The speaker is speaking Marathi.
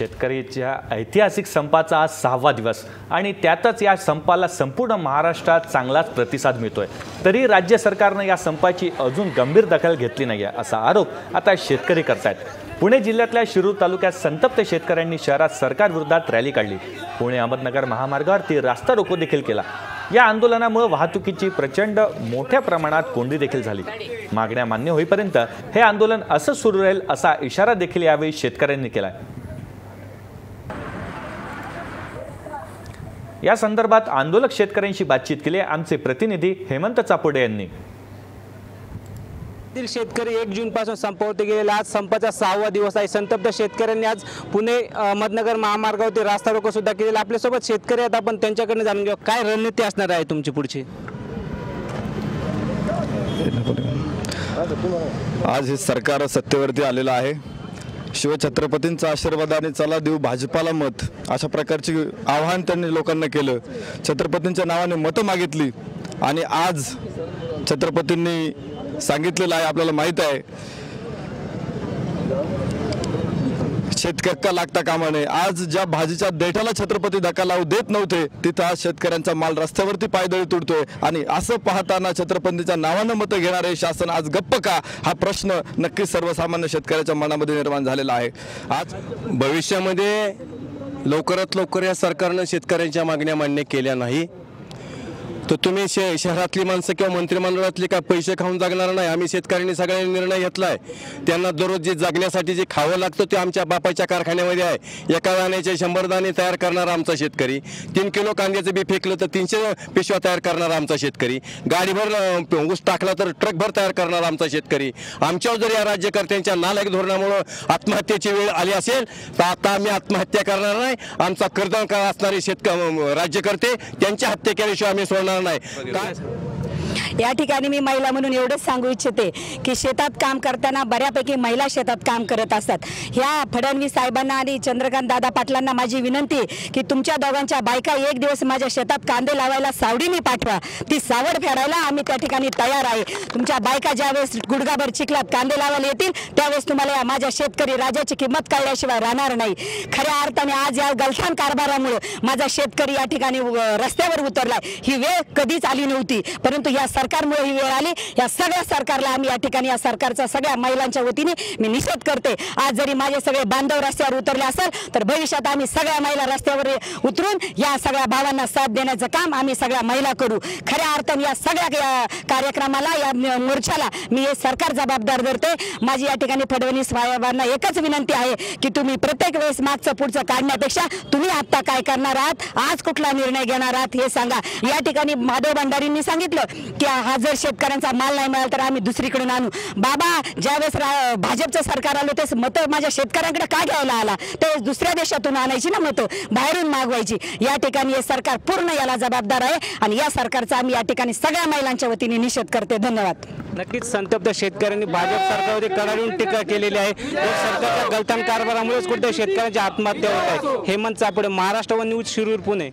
शेतकरीच्या ऐतिहासिक संपाचा आज सहावा दिवस आणि त्यातच या संपाला संपूर्ण महाराष्ट्रात चांगलाच प्रतिसाद मिळतोय. तरी राज्य सरकारनं या संपाची अजून गंभीर दखल घेतली नाही आहे असा आरोप आता शेतकरी करतायत. पुणे जिल्ह्यातल्या शिरूर तालुक्यात संतप्त शेतकऱ्यांनी शहरात सरकारविरोधात रॅली काढली. पुणे अहमदनगर महामार्गावरती रास्ता रोको देखील केला. या आंदोलनामुळे वाहतुकीची प्रचंड मोठ्या प्रमाणात कोंडी देखील झाली. मागण्या मान्य होईपर्यंत हे आंदोलन असं सुरू राहील असा इशारा देखील यावेळी शेतकऱ्यांनी केला या संदर्भात आंदोलक शेतकऱ्यांशी बातचीत केली. आहे आमचे प्रतिनिधी हेमंत चापोडे यांनी. शेतकरी एक जून पासून संपावरती गेलेले आज संपाचा सहावा दिवस आहे. संतप्त शेतकऱ्यांनी आज पुणे अहमदनगर महामार्गावरती रास्ता रोको सुद्धा केलेला आपल्यासोबत शेतकरी आहेत. आपण त्यांच्याकडनं जाणून घेऊ. काय रणनीती असणार आहे तुमची पुढची? आज हे सरकार सत्तेवरती आलेलं आहे. शिवछत्रपतींचा आशीर्वाद आणि चला देऊ भाजपाला मत अशा प्रकारचे आव्हान त्यांनी लोकांना केलं. छत्रपतींच्या नावाने मतं मागितली आणि आज छत्रपतींनी सांगितलेलं आहे आपल्याला माहीत आहे. शेतकऱ्या लागता कामा नये. आज ज्या भाजीच्या देठाला छत्रपती धक्का लावू देत नव्हते तिथं आज शेतकऱ्यांचा माल रस्त्यावरती पायदळी तुडतोय. आणि असं पाहताना छत्रपतीच्या नावानं मतं घेणारे शासन आज गप्प का? हा प्रश्न नक्कीच सर्वसामान्य शेतकऱ्याच्या मनामध्ये निर्माण झालेला आहे. आज भविष्यामध्ये लवकरात लवकर या सरकारनं शेतकऱ्यांच्या मागण्या मान्य केल्या नाही. तर तुम्ही शे शहरातली माणसं किंवा मंत्रिमंडळातली का पैसे खाऊन जगणार नाही. आम्ही शेतकऱ्यांनी सगळ्यांनी निर्णय घेतला आहे त्यांना दररोज जे जगण्यासाठी जे खावं लागतं ते आमच्या बापाच्या कारखान्यामध्ये आहे. एका दाण्याचे शंभर दाणे तयार करणारा आमचा शेतकरी. तीन किलो कांद्याचं बी फेकलं तर तीनशे पिशव्या तयार करणारा आमचा शेतकरी. गाडीभर ऊस टाकला तर ट्रकभर तयार करणारा आमचा शेतकरी. आमच्यावर जर या राज्यकर्त्यांच्या नालायक धोरणामुळं आत्महत्येची वेळ आली असेल तर आता आम्ही आत्महत्या करणार नाही. आमचा कर्दन असणारे शेतक राज्यकर्ते त्यांच्या हत्या केल्याशिवाय आम्ही सोडणार नाही. काय या ठिकाणी मी महिला म्हणून एवढंच सांगू इच्छिते की शेतात काम करताना बऱ्यापैकी महिला शेतात काम करत असतात. ह्या फडणवीस साहेबांना आणि चंद्रकांत दादा पाटलांना माझी विनंती की तुमच्या दोघांच्या बायका एक दिवस माझ्या शेतात कांदे लावायला सावडीने पाठवा. ती सावड फेडायला आम्ही त्या ठिकाणी तयार आहे. तुमच्या बायका ज्यावेळेस गुडगाभर चिखलात कांदे लावायला येतील त्यावेळेस तुम्हाला या माझ्या शेतकरी राजाची किंमत कळल्याशिवाय राहणार नाही. खऱ्या अर्थाने आज या गलथान कारभारामुळे माझा शेतकरी या ठिकाणी रस्त्यावर उतरलाय. ही वेळ कधीच आली नव्हती. परंतु या सरकारमुळे ही वेळ आली. या सगळ्या सरकारला आम्ही या ठिकाणी या सरकारचा सगळ्या महिलांच्या वतीने मी निषेध करते. आज जरी माझे सगळे बांधव रस्त्यावर उतरले असेल तर भविष्यात आम्ही सगळ्या महिला रस्त्यावर उतरून या सगळ्या भावांना साथ देण्याचं काम आम्ही सगळ्या महिला करू. खऱ्या अर्थाने या सगळ्या कार्यक्रमाला या मोर्चाला मी हे सरकार जबाबदार धरते. माझी या ठिकाणी फडणवीस साहेबांना एकच विनंती आहे की तुम्ही प्रत्येक वेळेस मागचं पुढचं काढण्यापेक्षा तुम्ही आत्ता काय करणार आहात? आज कुठला निर्णय घेणार आहात हे सांगा. या ठिकाणी माधव भंडारींनी सांगितलं की हा जर शेतकऱ्यांचा माल नाही मिळाला तर आम्ही दुसरीकडून आणू. बाबा ज्यावेळेस भाजपचं सरकार आलं तेच मतं माझ्या शेतकऱ्यांकडे का घ्यायला आला? ते दुसऱ्या देशातून आणायची ना मतं बाहेरून मागवायची. या ठिकाणी हे सरकार पूर्ण याला जबाबदार आहे आणि या सरकारचा आम्ही या ठिकाणी सगळ्या महिलांच्या वतीने निषेध करते. धन्यवाद. नक्कीच संतप्त शेतकऱ्यांनी भाजप सरकारवरती कडाडून टीका केलेली आहे. सरकारच्या गलथान कारभारामुळेच कुठे शेतकऱ्यांची आत्महत्या होत आहे. हेमंत चापडे महाराष्ट्र व न्यूज शिरूर पुणे.